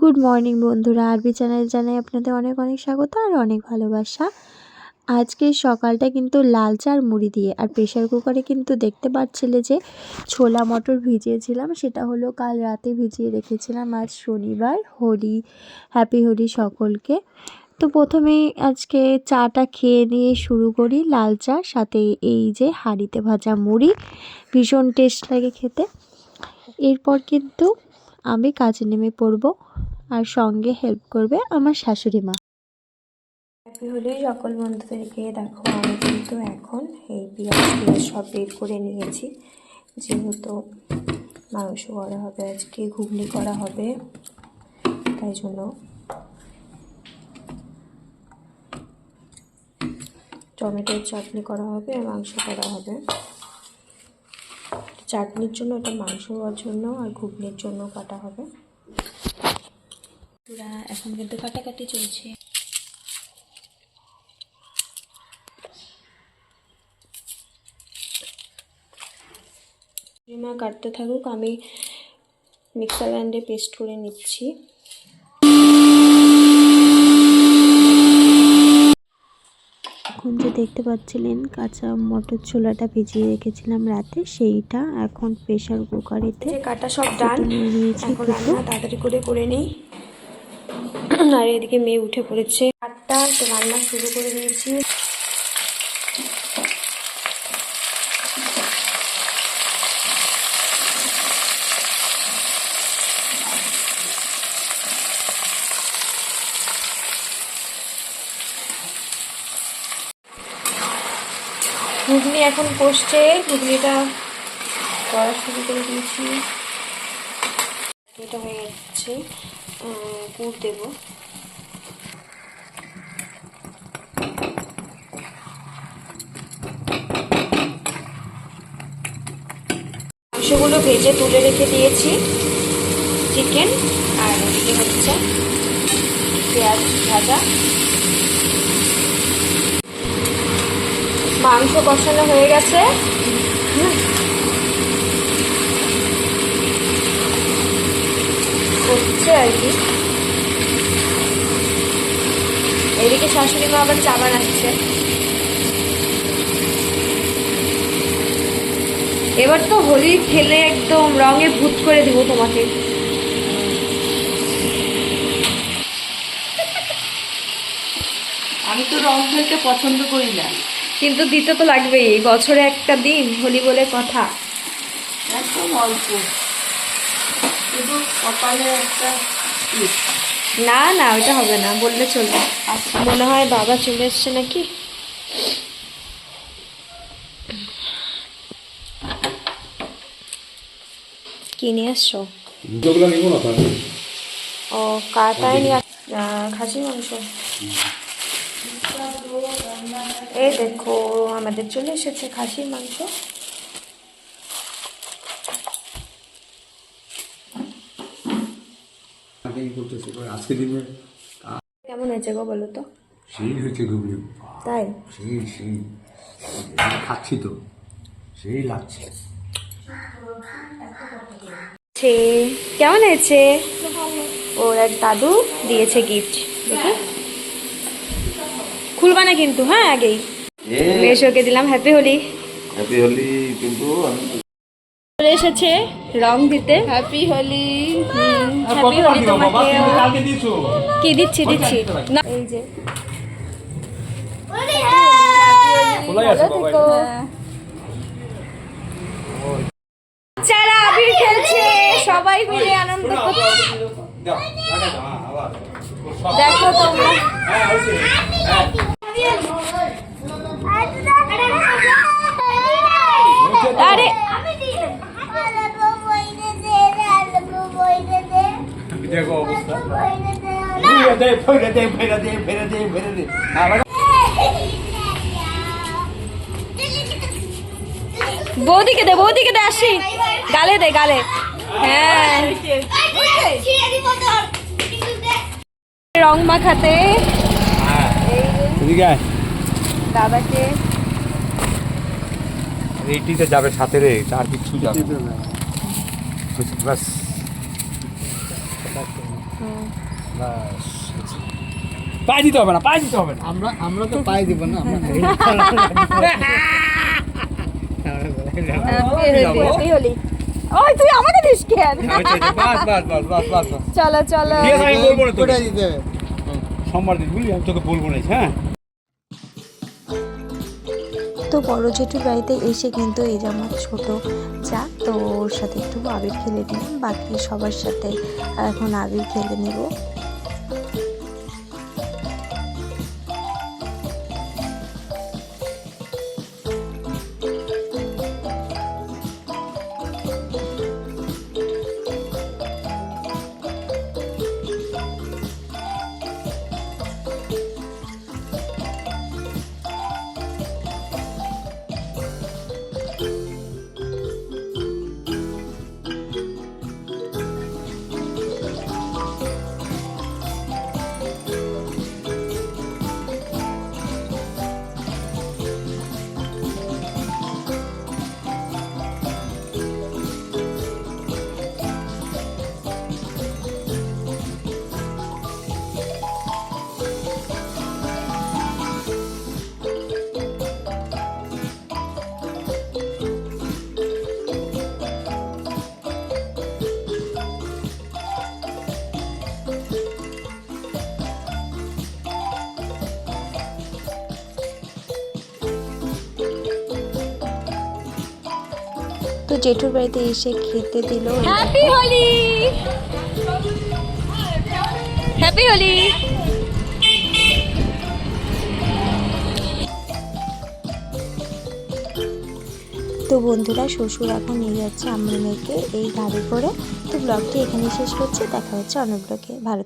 Good morning বন্ধুরা। আরবি channel জানাই আপনাদের অনেক অনেক স্বাগত আর অনেক ভালোবাসা। আজকে সকালটা কিন্তু লাল চা আর মুড়ি দিয়ে, আর প্রেশার কুকারে কিন্তু দেখতে পাচ্ছিলে যে ছোলা মটর ভিজিয়েছিলাম, সেটা হলো কাল রাতে ভিজিয়ে রেখেছিলাম আজ শনিবার। হোলি, হ্যাপি হোলি সকলকে। তো প্রথমেই আজকে চাটা খেয়ে দিয়ে শুরু করি লাল চা সাথে এই যে হাঁড়িতে ভাজা মুড়ি, ভীষণ টেস্ট লাগে খেতে। এরপর কিন্তু আমি কাজে নেমে পড়ব। আর সঙ্গে হেল্প করবে আমার শাশুড়ি মা। হ্যাপি হলে সকল বন্ধুদেরকে দেখো, আমি কিন্তু এখন এই পেঁয়াজ সব বের করে নিয়েছি। যেহেতু মাংস করা হবে, আজকে ঘুগনি করা হবে, তাই জন্য টমেটোর চাটনি করা হবে আর মাংস করা হবে। চাটনির জন্য, এটা মাংস হওয়ার জন্য আর ঘুগনির জন্য কাটা হবে। পুরা এখন কিন্তু কাটাকাটি চলছে। মা কাটতে থাকুক আমি মিক্সার গ্রাইন্ডে পেস্ট করে নিচ্ছি। এখন যে দেখতে পাচ্ছিলেন কাঁচা মটর ছোলাটা ভিজিয়ে রেখেছিলাম রাতে সেইটা এখন প্রেশার কুকারেতে কাটা সব ডান এখন রান্না তাড়াতাড়ি করে করে নিই। আর এদিকে মেয়ে উঠে পড়েছে। আটটা, তো রান্না শুরু করে দিয়েছি। ঘুগনি এখন কষছে। ঘুগনিটা করা শুরু করে দিয়েছি। এটা হয়ে যাচ্ছে। পুর দেব। মাংসগুলো ভেজে তুলে রেখে দিয়েছি। চিকেন আর এদিকে হচ্ছে পেঁয়াজ ভাজা। মাংস কষানো হয়ে গেছে। কি এদিকে শাশুড়ি মা আবার চা বানাচ্ছে। এবার তো হোলি খেলে একদম রঙে ভূত করে দিব তোমাকে। আমি তো রং খেলতে পছন্দ করি না। কিন্তু দিতে তো লাগবেই। বছরে একটা দিন হোলি বলে কথা। একদম অল্প। শুধু কপালে একটা। না না ওটা হবে না বললে চলবে। মনে হয় বাবা চলে এসছে নাকি? কি নিয়ে এসছো? ও কাটায় নিয়ে খাসির মাংস? এই দেখো আমাদের চলে এসেছে খাসির মাংস। কি করতেছে এবার আজকে দিনে কেমন হয়েছে গো বলো তো? সেই হয়েছে ঘুগনি তাই? সেই সেই খাচ্ছি তো সেই লাগছে। ছে কেমন হয়েছে? ওর এক দাদু দিয়েছে গিফট দেখি। খুলবা না কিন্তু হ্যাঁ আগেই। বেশ ওকে দিলাম হ্যাপি হোলি। হ্যাপি হলি কিন্তু আমি চলে এসেছে রং দিতে। হ্যাপি হোলি হ্যাপি হোলি তোমাকে কি দিচ্ছি দিচ্ছি? না। এই যে। ভালো আবির খেলছে সবাই মিলে আনন্দ করছে। দেখো তোমরা। দে ফেরে দে ফেরে দে ফেরে দে ফেরে দে। বৌদিকে দে বৌদিকে দে আসি। গালে দে গালে। হ্যাঁ। রং মাখাতে। দাদাকে। এইটিতে যাবে সাথে রে আর কিচ্ছু যাবে। বাস। বাস। পায়ে দিতে হবে না পায়ে দিতে হবে না। আমরা আমরা তো পাই দিব না ওই তুই আমাকে দিস কেন? বাস বাস বাস বাস বাস বাস। চলো চলো। ঠিক আমি বলব না তোকে দিতে হবে। সোমবার দিন বুঝলি আমি তোকে বলব না হ্যাঁ? তো বড় জেঠুর বাড়িতে এসে কিন্তু এই যে আমার ছোট যা তো ওর সাথে একটু আবির খেলে নিলাম বাকি সবার সাথে এখন আবির খেলে নেব। তো জেঠুর বাড়িতে এসে খেতে দিল। হ্যাপি হোলি হ্যাপি হোলি তো বন্ধুরা শ্বশুর এখন নিয়ে যাচ্ছে আমার মেয়েকে এই গাড়ি করে। তো ব্লগটি এখানে শেষ করছি দেখা হচ্ছে অন্য ব্লগে ভালো।